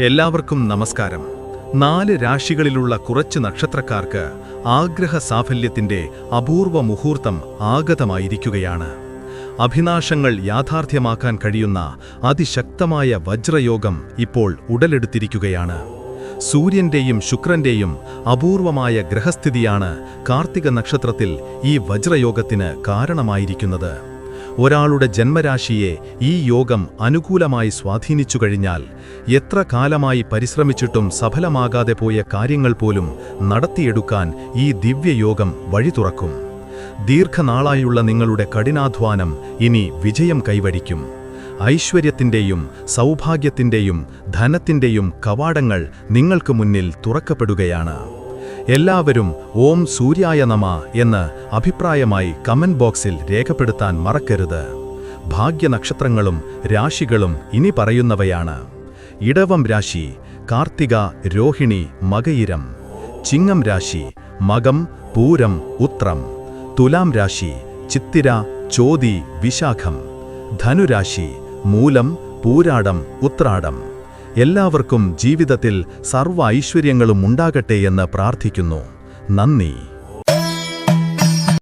എല്ലാവർക്കും നമസ്കാരം. നാല് രാശികളിലുള്ള കുറച്ച് നക്ഷത്രക്കാർക്ക് ആഗ്രഹ സാഫല്യത്തിന്റെ അപൂർവ മുഹൂർത്തം ആഗതമായിരിക്കുകയാണ്. അഭിലാഷങ്ങൾ യാഥാർത്ഥ്യമാക്കാൻ കഴിയുന്ന അതിശക്തമായ വജ്രയോഗം ഇപ്പോൾ ഉടലെടുത്തിരിക്കുകയാണ്. സൂര്യന്റെയും ശുക്രന്റെയും അപൂർവമായ ഗ്രഹസ്ഥിതിയാണ് കാർത്തിക നക്ഷത്രത്തിൽ ഈ വജ്രയോഗത്തിന് കാരണമായിരിക്കുന്നത്. ഒരാളുടെ ജന്മരാശിയെ ഈ യോഗം അനുകൂലമായി സ്വാധീനിച്ചു കഴിഞ്ഞാൽ എത്ര കാലമായി പരിശ്രമിച്ചിട്ടും സഫലമാകാതെ പോയ കാര്യങ്ങൾ പോലും നടത്തിയെടുക്കാൻ ഈ ദിവ്യയോഗം വഴി തുറക്കും. ദീർഘനാളായുള്ള നിങ്ങളുടെ കഠിനാധ്വാനം ഇനി വിജയം കൈവരിക്കും. ഐശ്വര്യത്തിന്റെയും സൗഭാഗ്യത്തിന്റെയും ധനത്തിന്റെയും കവാടങ്ങൾ നിങ്ങൾക്ക് മുന്നിൽ തുറക്കപ്പെടുകയാണ്. എല്ലാവരും ഓം സൂര്യായ നമ എന്ന് അഭിപ്രായമായി കമന്റ് ബോക്സിൽ രേഖപ്പെടുത്താൻ മറക്കരുത്. ഭാഗ്യനക്ഷത്രങ്ങളും രാശികളും ഇനി പറയുന്നവയാണ്. ഇടവം രാശി കാർത്തിക രോഹിണി മകയിരം. ചിങ്ങം രാശി മകം പൂരം ഉത്രം. തുലാം രാശി ചിത്തിര ചോതി വിശാഖം. ധനുരാശി മൂലം പൂരാടം ഉത്രാടം. എല്ലാവർക്കും ജീവിതത്തിൽ സർവ ഐശ്വര്യങ്ങളും ഉണ്ടാകട്ടെ എന്ന് പ്രാർത്ഥിക്കുന്നു. നന്ദി.